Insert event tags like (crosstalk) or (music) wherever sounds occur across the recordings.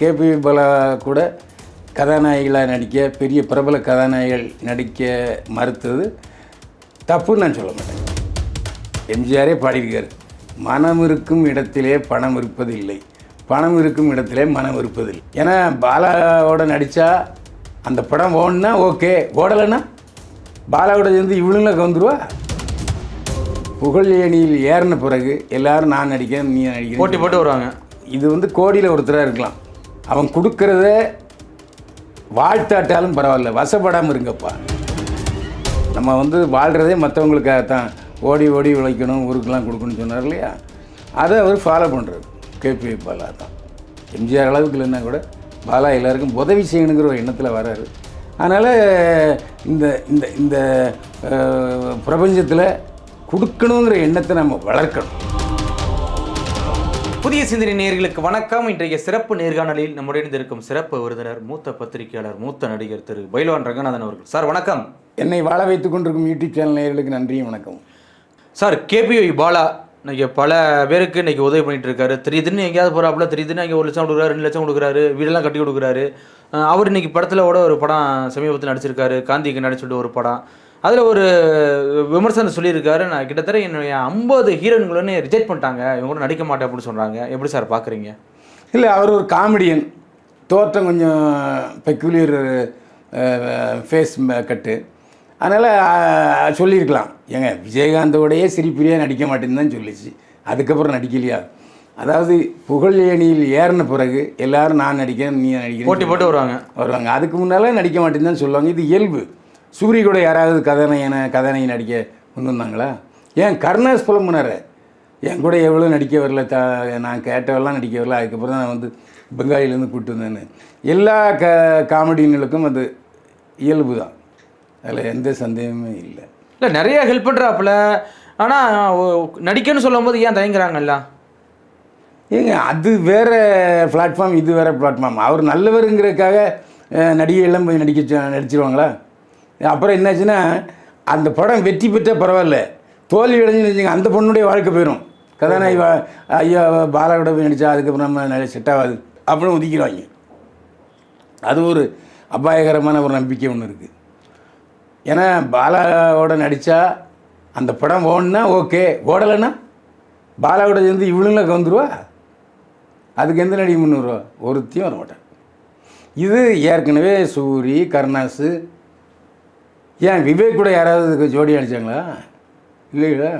KP பலா கூட கதாநாயகிகளாக நடிக்க பெரிய பிரபல கதாநாயகிகள் நடிக்க மறுத்தது தப்புன்னு நான் சொல்ல மாட்டேன். எம்ஜிஆரே பாடியிருக்காரு. மனம் இருக்கும் இடத்திலே பணம் இருப்பதில்லை. பணம் இருக்கும் இடத்திலே மனம் இருப்பதில்லை. ஏன்னா பாலாவோட நடித்தா அந்த படம் ஓடுனா ஓகே. ஓடலைன்னா பாலாவோட சேர்ந்து இவளுங்கள கவுந்துருவா? புகழ் ஏணியில் ஏறின பிறகு எல்லாரும் நான் நடிக்கிறேன் நீ நடிக்கிறேன் போட்டி போட்டு வருவாங்க. இது வந்து கோடியில் ஒருத்தராக இருக்கலாம். அவன் கொடுக்கறத வாழ்த்தாட்டாலும் பரவாயில்ல வசப்படாமல் இருங்கப்பா. நம்ம வந்து வாழ்கிறதே மற்றவங்களுக்காக தான் ஓடி ஓடி உழைக்கணும் ஊருக்கெலாம் கொடுக்கணும்னு சொன்னார் இல்லையா? அதை அவர் ஃபாலோ பண்ணுறாரு கேபி பாலா தான். எம்ஜிஆர் அளவுக்கு இல்லைன்னா கூட பாலா எல்லாருக்கும் உதவி செய்யணுங்கிற ஒரு எண்ணத்தில் வராரு. அதனால் இந்த இந்த இந்த பிரபஞ்சத்தில் கொடுக்கணுங்கிற எண்ணத்தை நம்ம வளர்க்கணும். புதிய சிந்தனை நேயர்களுக்கு வணக்கம். இன்றைய சிறப்பு நேர்காணலில் நம்முடைய இருக்கும் சிறப்பு விருந்தினர் மூத்த பத்திரிகையாளர் மூத்த நடிகர் திரு பைலவான் ரங்கநாதன் அவர்கள். சார் வணக்கம். என்னை வாழ வைத்துக் கொண்டிருக்கும் யூடியூப் சேனல் நேயர்களுக்கு நன்றியும் வணக்கம் சார் கேபிஒய் பாலா இன்னைக்கு பல பேருக்கு இன்னைக்கு உதவி பண்ணிட்டு இருக்காரு. திடீர்னு எங்கேயாவது போறாப்புல திடீர்னு அங்கே ஒரு லட்சம் கொடுக்குறாரு ரெண்டு லட்சம் கொடுக்குறாரு வீடெல்லாம் கட்டி கொடுக்குறாரு. அவர் இன்னைக்கு படத்தில் கூட ஒரு படம் சமீபத்தில் நடிச்சிருக்காரு. காந்திக்கு நடிச்சுட்டு ஒரு படம். அதில் ஒரு விமர்சனம் சொல்லியிருக்காரு நான் கிட்டத்தட்ட என்னுடைய ஐம்பது ஹீரோயின்களுன்னு ரிஜெக்ட் பண்ணிட்டாங்க. இவங்க கூட நடிக்க மாட்டேன் அப்படின்னு சொல்கிறாங்க எப்படி சார் பார்க்குறீங்க இல்லை அவர் ஒரு காமெடியன் தோற்றம் கொஞ்சம் பெக்குலியர் ஃபேஸ் கட்டு அதனால் சொல்லியிருக்கலாம். ஏங்க விஜயகாந்தோடையே சிரிப்பிரியே நடிக்க மாட்டேன்னு தான் சொல்லிச்சு. அதுக்கப்புறம் நடிக்கலையா? அதாவது புகழ் ஏணியில் ஏறின பிறகு எல்லாரும் நான் நடிக்கிறேன் நீ நடிக்கிறேன் போட்டி போட்டு வருவாங்க. வருவாங்க. அதுக்கு முன்னால் நடிக்க மாட்டேன்னு தான் சொல்லுவாங்க. இது இயல்பு. சூரிய கூட யாராவது கதாநாயகனை கதாநாயகி நடிக்க வந்தாங்களா ஏன் கருணாஸ் புலம்புனார்? என் கூட எவ்வளோ நடிக்க வரல த நான் கேட்டவெல்லாம் நடிக்க வரல அதுக்கப்புறம் தான் நான் வந்து பெங்காலிலேருந்து கூப்பிட்டு வந்தேன்னு. எல்லா க காமெடிங்களுக்கும் அது இயல்பு தான். அதில் எந்த சந்தேகமே இல்லை. இல்லை நிறைய ஹெல்ப் பண்ணுறாப்புல ஆனால் நடிக்கணும்னு சொல்லும்போது ஏன் தயங்குறாங்கல்ல? ஏங்க அது வேற பிளாட்ஃபார்ம் இது வேற பிளாட்ஃபார்ம் அவர் நல்லவருங்கிறதுக்காக நடிகையெல்லாம் போய் நடிக்க நடிச்சிருவாங்களா? அப்புறம் என்னாச்சுன்னா அந்த படம் வெற்றி பெற்றால் பரவாயில்ல. தோல்வி அடைஞ்சுன்னு வச்சுங்க அந்த பொண்ணுடைய வாழ்க்கை போயிடும் கதாநாயகி ஐயோ ஐயா பாலாவோட போய் நடித்தா அதுக்கப்புறம் நம்ம நிறைய செட் ஆகாது. அப்படின்னு ஒதுக்கிடுவாங்க. அது ஒரு அபாயகரமான ஒரு நம்பிக்கை ஒன்று இருக்குது ஏன்னா பாலாவோட நடித்தா அந்த படம் ஓடுனா ஓகே. ஓடலைன்னா பாலாவோட சேர்ந்து இவளுங்கள கவுந்துருவா? அதுக்கு எந்த நடிகை முந்நூறுவா? ஒருத்தையும் வர மாட்டேன் இது ஏற்கனவே சூரி கருணாசு ஏன் விவேக் கூட யாராவது ஜோடி அடிச்சாங்களா இல்லைங்களா?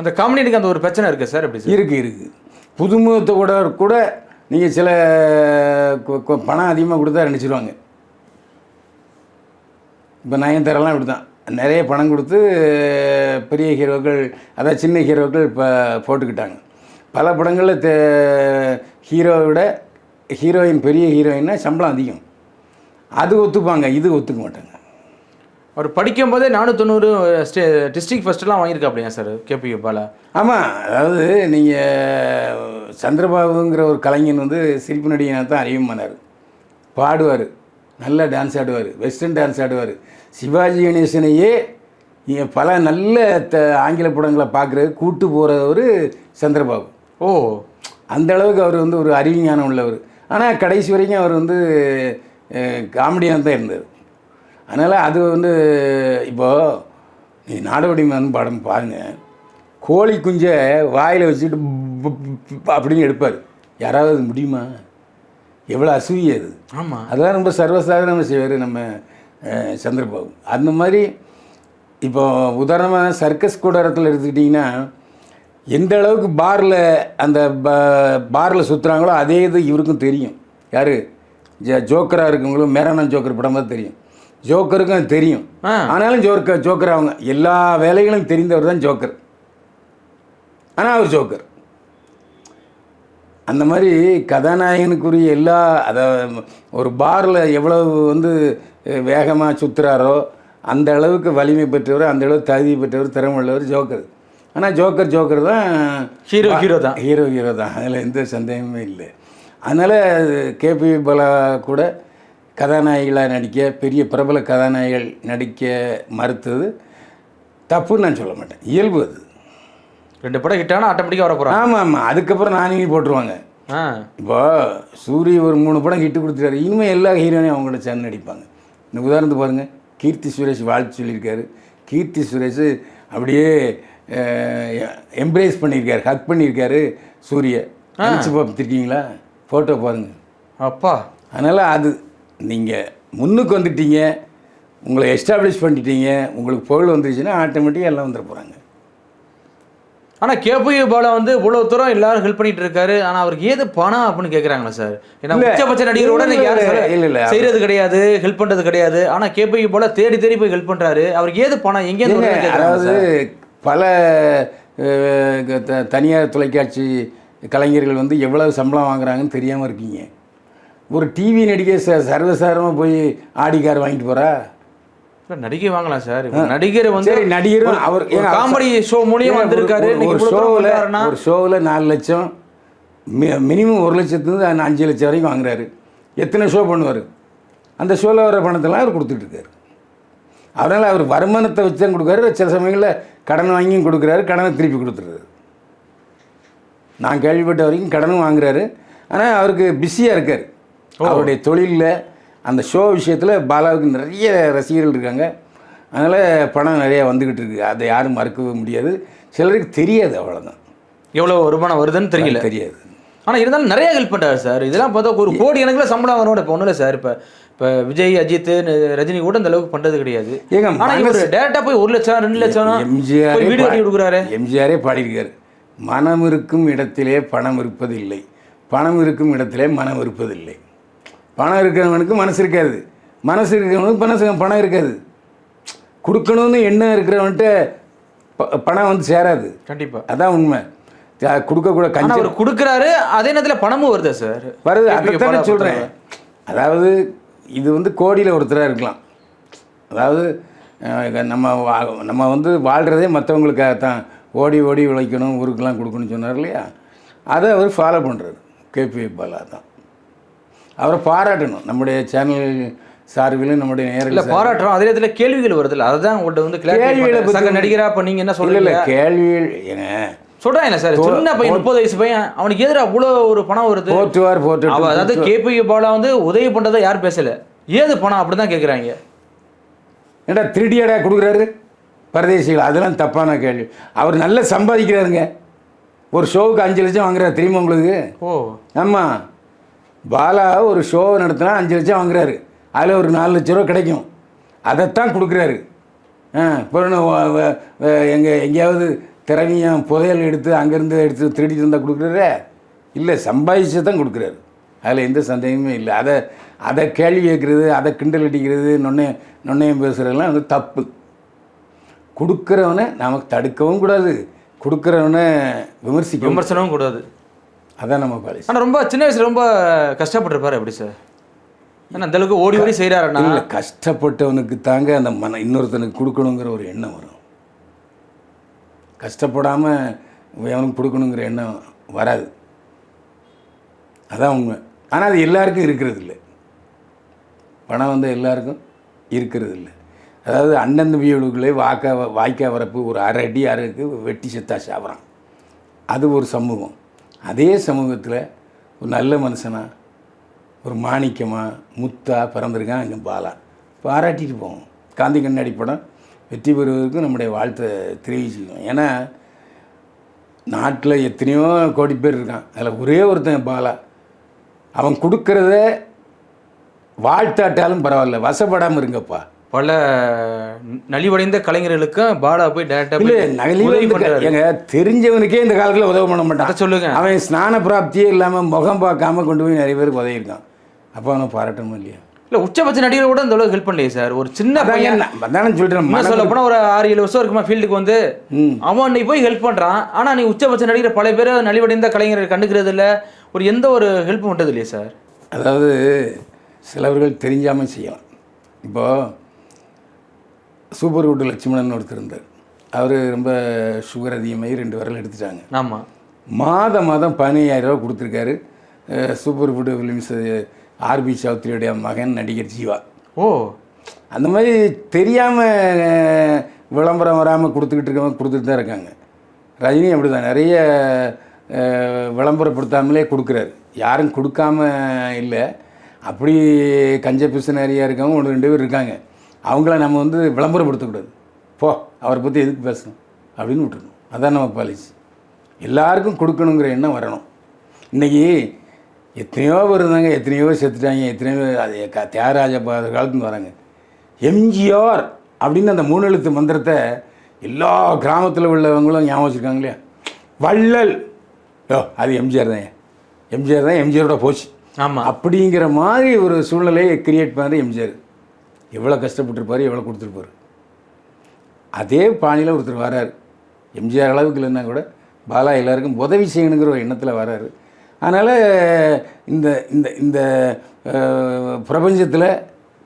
அந்த காமெடிக்கு அந்த ஒரு பிரச்சனை இருக்குது சார் எப்படி சார்? இருக்கு இருக்கு. புதுமுகத்தை கூட கூட நீங்கள் சில பணம் அதிகமாக கொடுத்தா நடிச்சிருவாங்க இப்போ நயன்தாரெல்லாம் இப்படி தான் நிறைய பணம் கொடுத்து பெரிய ஹீரோக்கள் அதாவது சின்ன ஹீரோக்கள் இப்போ போட்டுக்கிட்டாங்க. பல படங்களில் தே ஹீரோவை விட ஹீரோயின் பெரிய ஹீரோயின்னா சம்பளம் அதிகம். அது ஒத்துப்பாங்க இது ஒத்துக்க மாட்டாங்க. அவர் படிக்கும் போதே நானூற்றொண்ணூறு ஸ்டே டிஸ்ட்ரிக்ட் ஃபஸ்ட்டுலாம் வாங்கியிருக்கா அப்படியா சார் கேபி பாலா. ஆமாம் அதாவது நீங்கள் சந்திரபாபுங்கிற ஒரு கலைஞன் வந்து சிரிப்பு நடிகனாக தான் அறிமுகமானார் பாடுவார் நல்லா டான்ஸ் ஆடுவார் வெஸ்டர்ன் டான்ஸ் ஆடுவார். சிவாஜி கணேசனையே இங்க பல நல்ல த ஆங்கில படங்களை பார்க்குறது கூட்டு போகிறவர் சந்திரபாபு. ஓ. அந்த அளவுக்கு அவர் வந்து ஒரு அறிவிஞானம் உள்ளவர். ஆனால் கடைசி வரைக்கும் அவர் வந்து காமெடியாக தான் இருந்தார். அதனால் அது வந்து இப்போது நீ நாடோடி மகன் படம் பாருங்கள் கோழி குஞ்சை வாயில் வச்சுட்டு அப்படின்னு எடுப்பார். யாராவது முடியுமா? எவ்வளோ அசூய அது. ஆமாம் அதெல்லாம் ரொம்ப சர்வசாதாரணமாக செய்வார் நம்ம சந்திரபாபு. அந்த மாதிரி இப்போ உதாரணமாக சர்க்கஸ் கூடாரத்தில் எடுத்துக்கிட்டிங்கன்னா எந்த அளவுக்கு பாரில் அந்த பாரில் சுற்றுறாங்களோ அதே இது இவருக்கும் தெரியும். யார்? ஜ ஜோக்கராக இருக்கவங்களும் மேரான ஜோக்கர் படம் தான் தெரியும். ஜோக்கருக்கும் அது தெரியும். ஆனாலும் ஜோக்கர் ஜோக்கர் அவங்க. எல்லா வேலைகளும் தெரிந்தவர் தான் ஜோக்கர். ஆனால் அவர் ஜோக்கர். அந்த மாதிரி கதாநாயகனுக்குரிய எல்லா அதாவது ஒரு பாரில் எவ்வளவு வந்து வேகமாக சுற்றுறாரோ அந்த அளவுக்கு வலிமை பெற்றவர் அந்த அளவுக்கு தகுதி பெற்றவர் திறமை உள்ளவர் ஜோக்கர். ஆனால் ஜோக்கர் ஜோக்கர் தான் ஹீரோ ஹீரோ தான். ஹீரோ ஹீரோ தான். அதில் எந்த சந்தேகமே இல்லை. அதனால் கேபி பலா கூட கதாநாயகிகளாக நடிக்க பெரிய பிரபல கதாநாயகிகள் நடிக்க மறுத்தது தப்புன்னு நான் சொல்ல மாட்டேன். இயல்பு அது. ரெண்டு படம் ஹிட்டானா ஆட்டோமேட்டிக்காக வர போகிறாங்க ஆமாம் ஆமாம் அதுக்கப்புறம் நானே போட்டுருவாங்க. இப்போ சூரிய ஒரு மூணு படம் ஹிட்டு கொடுத்துட்டாரு. இனிமேல் எல்லா ஹீரோனையும் அவங்களோட சேர்ந்து நடிப்பாங்க. இந்த உதாரணத்துக்கு பாருங்கள் கீர்த்தி சுரேஷ் வாழ்த்து சொல்லியிருக்காரு. கீர்த்தி சுரேஷ் அப்படியே எம்ப்ரேஸ் பண்ணியிருக்காரு. ஹக் பண்ணியிருக்காரு சூரிய. நினச்சி பார்த்துருக்கீங்களா? ஃபோட்டோ பாருங்கள் அப்பா. அதனால் அது நீங்கள் முன்னுக்கு வந்துட்டீங்க உங்களை எஸ்டாப்ளிஷ் பண்ணிட்டீங்க உங்களுக்கு புகழ் வந்துருச்சுன்னா ஆட்டோமேட்டிக்காக எல்லாம் வந்துட போகிறாங்க ஆனா கேபிஏ பாலா வந்து இவ்வளவு தூரம் எல்லாரும் ஹெல்ப் பண்ணிட்டு இருக்காரு ஆனா அவருக்கு ஏது பணம் அப்படின்னு கேக்குறாங்களா சார் ஏன்னா. உச்சபட்ச நடிகரோட இல்ல, இல்ல. செய்யறது கிடையாது ஹெல்ப் பண்றது கிடையாது ஆனா கேபிஏ பாலா தேடி தேடி போய் ஹெல்ப் பண்றாரு அவருக்கு ஏது பணம் எங்க இருந்து வருதுன்னு ஏங்க, கேக்குறாங்க அதாவது. பல தனியார் தொலைக்காட்சி கலைஞர்கள் வந்து எவ்வளவு சம்பளம் வாங்குறாங்கன்னு தெரியாமல் இருக்கீங்க ஒரு டிவி நடிகை ச சர்வசாரமாக போய் ஆடி கார் வாங்கிட்டு போகிறா நடிகை வாங்கலாம் சார். நடிகர் வந்து நடிகரும் அவர் காமெடி ஷோ மூலியம் ஏங்க, வந்திருக்காரு. ஒரு- ஷோவில் ஒரு ஷோவில் நாலு லட்சம் மினிமம் ஒரு லட்சத்துலேருந்து அஞ்சு லட்சம் வரைக்கும் வாங்குறாரு. எத்தனை ஷோ பண்ணுவார்? அந்த ஷோவில் வர பணத்தெல்லாம் அவர் கொடுத்துட்டு இருக்காரு. அதனால் அவர் வருமானத்தை வச்சு தான் கொடுக்குறாரு. சில சமயங்களில் கடன் வாங்கியும் கொடுக்குறாரு. கடனை திருப்பி கொடுத்துருக்காரு நான் கேள்விப்பட்ட வரைக்கும் கடனும் வாங்குறாரு. ஆனால் அவருக்கு பிஸியாக இருக்கார். அவருடைய தொழிலில் அந்த ஷோ விஷயத்தில் பாலாவுக்கு நிறைய ரசிகர்கள் இருக்காங்க. அதனால் பணம் நிறைய வந்துக்கிட்டு இருக்கு. அதை யாரும் மறுக்கவே முடியாது. சிலருக்கு தெரியாது அவ்வளோதான் எவ்வளவு வருமானம் வருதுன்னு தெரியல. தெரியாது. ஆனா இருந்தாலும் நிறைய ஹெல்ப் பண்றாரு சார். இதெல்லாம் பார்த்தா ஒரு கோடி கணக்குல சம்பளம் வரும் இப்போ ஒன்றும் இல்லை சார். இப்போ இப்போ விஜய் அஜித் ரஜினி கூட இந்த அளவுக்கு பண்றது கிடையாது. ஏங்க ஆனா இவர் டேரக்டா போய் ஒரு லட்சம் ரெண்டு லட்சம் எம்ஜிஆரே வீடியோ கட்டி கொடுக்குறாரு. எம்ஜிஆரே பாடியிருக்காரு. மனம் இருக்கும் இடத்திலே பணம் இருப்பதில்லை. பணம் இருக்கும் இடத்திலே மனம் இருப்பதில்லை. பணம் இருக்கிறவனுக்கு மனசு இருக்காது. மனசு இருக்கிறவனுக்கு பணம் பணம் இருக்காது. கொடுக்கணும்னு எண்ணம் இருக்கிறவன்ட்ட பணம் வந்து சேராது. கண்டிப்பா. அதான் உண்மை. கொடுக்கக்கூட கஞ்சி அவர் கொடுக்குறாரு அதே நேரத்துல பணமும் வருதா சார் வருது. பாலா சொல்கிறேன் அதாவது இது வந்து கோடியில் ஒருத்தராக இருக்கலாம். அதாவது நம்ம வா- நம்ம வந்து வாழ்கிறதே மற்றவங்களுக்காக தான் ஓடி ஓடி உழைக்கணும் ஊருக்கெல்லாம் கொடுக்கணும்னு சொன்னார் இல்லையா? அதை அவர் ஃபாலோ பண்ணுறாரு கேபி பாலா தான். அவரை பாராட்டணும். நம்முடைய சேனல் சார்பிலும் நம்முடைய இல்ல நேரில் பாராட்டுறோம். அதே நேரத்துல கேள்விகள் வருதுல்ல அதுதான் உங்கள்ட்ட வந்து கேள்விகளை சங்க நடிகரா அப்ப நீங்க என்ன இல்லை இல்லை கேள்விகள் ஏங்க. சொல்றாங்க சார்? சின்ன பையன் முப்பது வயசு பையன் அவனுக்கு எதிராக அவ்வளோ ஒரு பணம் வருது? போற்றுவார் போட்டு அதாவது கேபி பாலா வந்து உதவி பண்றதை யாரும் பேசல? ஏது பணம்? அப்படிதான் கேக்குறாங்க. ஏண்டா திருடியாடா கொடுக்குறாரு? பரதேசிகள் அதெல்லாம் தப்பான கேள்வி. அவர் நல்லா சம்பாதிக்கிறாருங்க. ஒரு ஷோவுக்கு அஞ்சு லட்சம் வாங்குறாரு. தெரியுமா உங்களுக்கு? ஓ. ஆமாம் பாலா ஒரு ஷோ நடத்தினா அஞ்சு லட்சம் வாங்குறாரு. அதில் ஒரு நாலு லட்ச ரூபா கிடைக்கும். அதைத்தான் கொடுக்குறாரு. ஆ இப்போ எங்கே எங்கேயாவது திறமையாக புதையல் எடுத்து அங்கேருந்து எடுத்து திருடி தந்தால் கொடுக்குறாரு? இல்லை சம்பாதிச்சு தான் கொடுக்குறாரு. அதில் எந்த சந்தேகமே இல்லை. அதை அதை கேள்வி கேட்குறது அதை கிண்டல் அடிக்கிறது நொன்னே நொன்னையம் பேசுகிறதெல்லாம் வந்து தப்பு. கொடுக்குறவனை நமக்கு தடுக்கவும் கூடாது. கொடுக்குறவனை விமர்சி விமர்சனமும் கூடாது. அதான் நம்ம பாலிசி ஆனா ரொம்ப சின்ன வயசுல ரொம்ப கஷ்டப்பட்டிருப்பாரு எப்படி சார்? ஏன்னா அந்த அளவுக்கு ஓடி ஓடி செய்யறாருன்னா இல்லை கஷ்டப்பட்டவனுக்கு தாங்க அந்த மன இன்னொருத்தனுக்கு கொடுக்கணுங்கிற ஒரு எண்ணம் வரும். கஷ்டப்படாமல் அவனுக்கு கொடுக்கணுங்கிற எண்ணம் வராது. அதான் உண்மை. ஆனால் அது எல்லாருக்கும் இருக்கிறது இல்லை பணம் வந்து எல்லாருக்கும் இருக்கிறது இல்லை அதாவது அண்ணன் தம்பிகளுக்குள்ளே வாக்கா வாய்க்கா வரப்பு ஒரு அரை அடி அரைக்கு வெட்டி செத்தா சாப்பிட்றான் அது ஒரு சமூகம். அதே சமூகத்தில் ஒரு நல்ல மனுஷனா ஒரு மாணிக்கமாக முத்தா பிறந்திருக்கான் எங்கள் பாலா. பாராட்டிட்டு போவோம். காந்தி கண்ணாடி படம் வெற்றி பெறுவதற்கு நம்முடைய வாழ்த்தை தெரிவிச்சுக்கணும் ஏன்னா நாட்டில் எத்தனையோ கோடி பேர் இருக்கான். அதில் ஒரே ஒருத்தன் பாலா. அவன் கொடுக்கறத வாழ்த்தாட்டாலும் பரவாயில்ல. வசப்படாமல் இருங்கப்பா. பல நலிவடைந்த கலைஞர்களுக்கும் பாலா போய் டேரக்டா இல்லை போய் நகலி உதவி பண்றாரு. எங்க தெரிஞ்சவனுக்கே இந்த காலத்தில் உதவ பண்ண மாட்டான். சொல்லுங்க. அவன் ஸ்நான பிராப்தியே இல்லாமல் முகம் பார்க்காம கொண்டு போய் நிறைய பேருக்கு உதவியிருக்கான் அப்போ அவனை பாராட்டணும் இல்லையா? இல்ல உச்சபட்ச நடிகர் கூட இந்த அளவுக்கு ஹெல்ப் பண்ணலையே சார். ஒரு சின்ன பையன் அதானே சொல்கிறேன் சொல்ல போனா ஒரு ஆறு ஏழு வருஷம் இருக்குமா ஃபீல்டுக்கு வந்து. அவன் நீ போய் ஹெல்ப் பண்றான். ஆனா நீ உச்சபட்ச நடிகர் பல பேர் நலிவடைந்த கலைஞர்கள் கண்டுக்கிறது இல்ல. ஒரு எந்த ஒரு ஹெல்ப் பண்றது இல்லையே சார்? அதாவது சிலவர்கள் தெரிஞ்சாமல் செய்யலாம். இப்போது சூப்பர் குட்டு லட்சுமணன் ஒருத்தர் இருந்தார். அவர் ரொம்ப சுகர் அதிகமாகி ரெண்டு விரல் எடுத்துட்டாங்க. ஆமா. மாதம் மாதம் பதினையாயிரம் ரூபா கொடுத்துருக்காரு. சூப்பர் ஃபுட்டு ஃபிலிம்ஸ் ஆர்பி சௌத்ரியுடைய மகன் நடிகர் ஜீவா. ஓ. அந்த மாதிரி தெரியாமல் விளம்பரம் வராமல் கொடுத்துக்கிட்டு இருக்கவங்க கொடுத்துட்டு தான் இருக்காங்க. ரஜினி அப்படி தான் நிறைய விளம்பரப்படுத்தாமலே கொடுக்குறாரு. யாரும் கொடுக்காம இல்லை. அப்படி கஞ்ச பிசுனாரியாக இருக்கவங்க ஒன்று ரெண்டு பேர் இருக்காங்க. அவங்கள நம்ம வந்து விளம்பரப்படுத்தக்கூடாது. போ அவரை பற்றி எதுக்கு பேசணும்? அப்படின்னு விட்டுறணும். அதான் நம்ம பாலிசி எல்லாருக்கும் கொடுக்கணுங்கிற எண்ணம் வரணும். இன்றைக்கி எத்தனையோ பேர் இருந்தாங்க எத்தனையோ செத்துட்டாங்க எத்தனையோ அது க தியாகராஜ காலத்துலேருந்து வராங்க. எம்ஜிஆர் அப்படின்னு அந்த மூணு எழுத்து மந்திரத்தை எல்லா கிராமத்தில் உள்ளவங்களும் ஞாபகம் வச்சுருக்காங்க இல்லையா? வள்ளல். யோ அது எம்ஜிஆர் தான் எம்ஜிஆர் தான் எம்ஜிஆரோட போச்சு. ஆமாம் அப்படிங்கிற மாதிரி ஒரு சூழ்நிலையை கிரியேட் பண்ணது எம்ஜிஆர். எவ்வளோ கஷ்டப்பட்டிருப்பாரு எவ்வளோ கொடுத்துருப்பாரு. அதே பாணியில் ஒருத்தர் வராரு. எம்ஜிஆர் அளவுக்கு இல்லைன்னா கூட பாலா எல்லாருக்கும் உதவி செய்யணுங்கிற ஒரு எண்ணத்தில் வராரு. அதனால் இந்த இந்த இந்த பிரபஞ்சத்தில்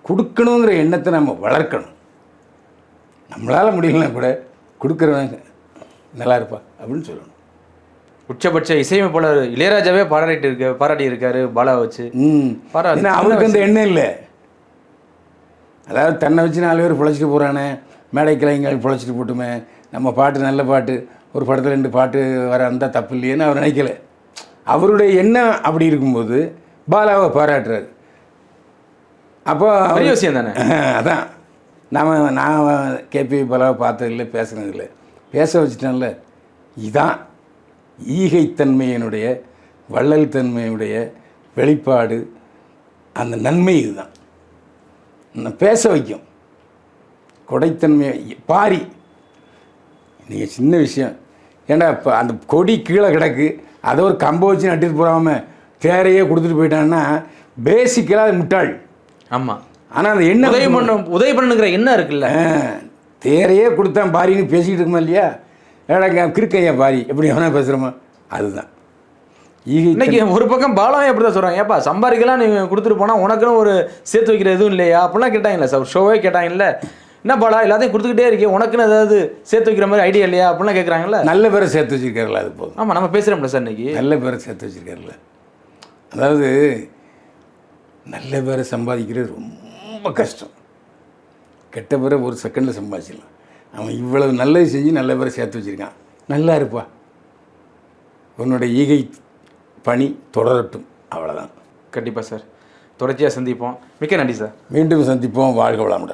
கொடுக்கணுங்கிற எண்ணத்தை நம்ம வளர்க்கணும். நம்மளால் முடியலனா கூட கொடுக்குறவங்க நல்லா இருப்பா அப்படின்னு சொல்லணும். உச்சபட்ச இசையமைப்பாளர் இளையராஜாவே பாராட்டிட்டு இருக்க பாராட்டி இருக்காரு பாலா வச்சு. ம். ஏன்னா அவருக்கு அந்த எண்ணம் இல்லை. அதாவது தன்னை வச்சு நாலு பேர் பிழைச்சிட்டு போகிறானே மேடை கிளைங்கள் பிழைச்சிட்டு போட்டுமே நம்ம பாட்டு நல்ல பாட்டு ஒரு படத்தில் ரெண்டு பாட்டு வர அந்த தப்பு இல்லையேன்னு அவர் நினைக்கல. அவருடைய எண்ணம் அப்படி இருக்கும்போது பாலாவை பாராட்டுறாரு. அப்போ விஷயம் தானே? (laughs) அதான். நாம் நான் கேபி பாலாவை பார்த்ததில்லை பேசுனதில்லை. பேச வச்சுட்டேன்ல இதான் ஈகைத்தன்மையினுடைய வள்ளல் தன்மையுடைய வெளிப்பாடு. அந்த நன்மை இதுதான். பேச வைக்கும். கொடைத்தன்மை பாரி. நீங்கள் சின்ன விஷயம். ஏன்னா இப்போ அந்த கொடி கீழே கிடக்கு. அதை ஒரு கம்பை வச்சு நட்டுட்டு போகாம தேரையே கொடுத்துட்டு போயிட்டான்னா பேசிக்கலாக அது முட்டாள். ஆமா. ஆனால் அந்த எண்ணம் உதவி பண்ணும் உதவி பண்ணுங்கிற எண்ணம் இருக்குல்ல. தேரையே கொடுத்தான் பாரின்னு பேசிக்கிட்டு இருக்குமா இல்லையா? ஏடா கிறுக்கையா பாரி. எப்படி எவனா பேசுகிறோமா அதுதான். இன்னைக்கு ஒரு பக்கம் பாலாவே அப்படிதான் சொல்றாங்க. ஏப்பா சம்பாதிக்கலாம் நீ கொடுத்துட்டு போனா உனக்குன்னு ஒரு சேர்த்து வைக்கிற எதுவும் இல்லையா? அப்படிலாம் கேட்டாங்கல்ல சார் ஷோவே கேட்டாங்கல்ல. என்ன பாலா எல்லாத்தையும் கொடுத்துக்கிட்டே இருக்கே உனக்குன்னு ஏதாவது சேர்த்து வைக்கிற மாதிரி ஐடியா இல்லையா? அப்படிலாம் கேட்குறாங்கல்ல நல்ல பேரை சேர்த்து வச்சிருக்காருல்ல அது போதும். ஆமா நம்ம பேசுறோம்ல சார் இன்னைக்கு. நல்ல பேரை சேர்த்து வச்சிருக்காருல்ல. அதாவது நல்ல பேரை சம்பாதிக்கிறது ரொம்ப கஷ்டம். கெட்ட பேரை ஒரு செகண்டில் சம்பாதிச்சிடலாம். அவன் இவ்வளவு நல்லது செஞ்சு நல்ல பேரை சேர்த்து வச்சிருக்கான். நல்லா இருப்பா. உன்னோட ஈகை பணி தொடரட்டும். அவ்வளோதான் கண்டிப்பா சார். தொடர்ச்சியா சந்திப்போம். மிக்க நன்றி சார். மீண்டும் சந்திப்போம். வாழ்க வளமுடன்.